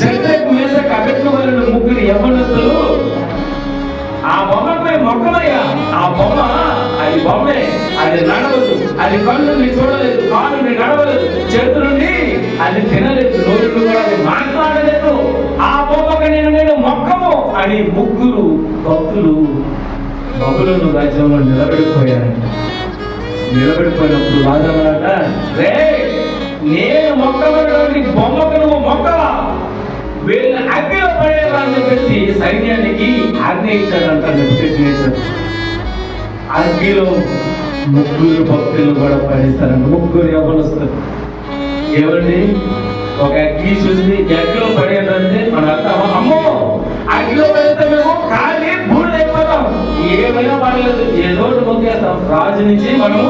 చంద్రకు వేసక కబెట్టుకోవాలని ముగ్గురు యవనస్తులు ఆ బొమ్మపై మొక్కమయ్యా ఆ బొమ్మ అది బొమ్మే. అది నడవదు. అది కళ్ళు నీ చూడలేదు కాలుని నడవలేదు చేతులుండి అది తినలేదు నోరు కూడా అది మాట్లాడలేదు. ఆ బొమ్మకు నేను నేను మొక్కము అని ముగ్గురు భక్తులు బబులను రాజ్యంలో నిలబడిపోయారంట. నిలబడిపోయినప్పుడు వాదమలాట రే నే చెప్పేసి సైన్యానికి ఆజ్ఞ ఇచ్చాడంట నెబుకద్నెజర్. అగ్గిలో ముగ్గురు భక్తులు కూడా పడేస్తారంట ముగ్గురు యవనస్తులు ఏమండి ఒక అగ్గి చూసి అగ్గిలో పడేయాలంటే మన అర్థం అమ్మో! అగ్గిలో పడితే మేము ఖాళీ బూడిద అయిపోతాం. ఏమైనా పర్లేదు ఏదో మొక్కేస్తాం. రాజు నుంచి మనము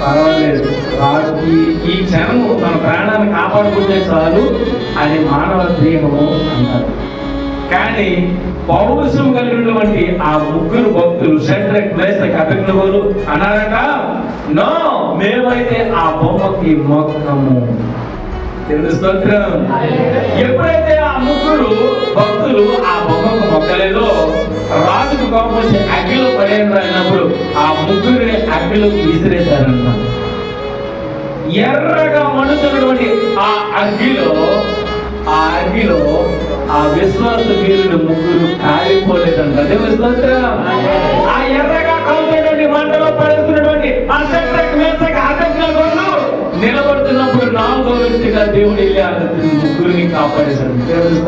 పర్వాలేదు. రాజు ఈ- క్షణము తన ప్రాణాన్ని కాపాడుకుంటే చాలు అది మానవ దేహము అంటారు. కానీ పౌరుషం కలిగినటువంటి ఆ ముగ్గురు భక్తులు సెంట్రక్ మేసక్ అభిజ్ఞులు అన్నారట నో మేమైతే ఆ బొమ్మకి మొక్కము. స్తోత్రం. ఎప్పుడైతే ఆ ముగ్గురు భక్తులు ఆ బొమ్మకు మొక్కలేదో రాజుకు కోపం వచ్చి అగ్గిలో పడేయండి అయినప్పుడు ఆ ముగ్గురిని అగ్గిలోకి విసిరేశారన్నమాట ఎర్రగా మండుతున్నటువంటి ఆ అగ్గిలో ఆ అగ్గిలో ఆ విశ్వాస వీరుడు ముగ్గురు కాలిపోలేదంట. అదే స్తోత్రం ఆ ఎర్రగా కాలిపోయినటువంటి మంటలో పడుతున్నటువంటి ఆ శత్రుకు ఆటంకాలు నిలబడుతున్నప్పుడు నాలుగో వ్యక్తిగా దేవుడు వెళ్ళి ఆ ముగ్గురిని కాపాడేశాడు. దేవుని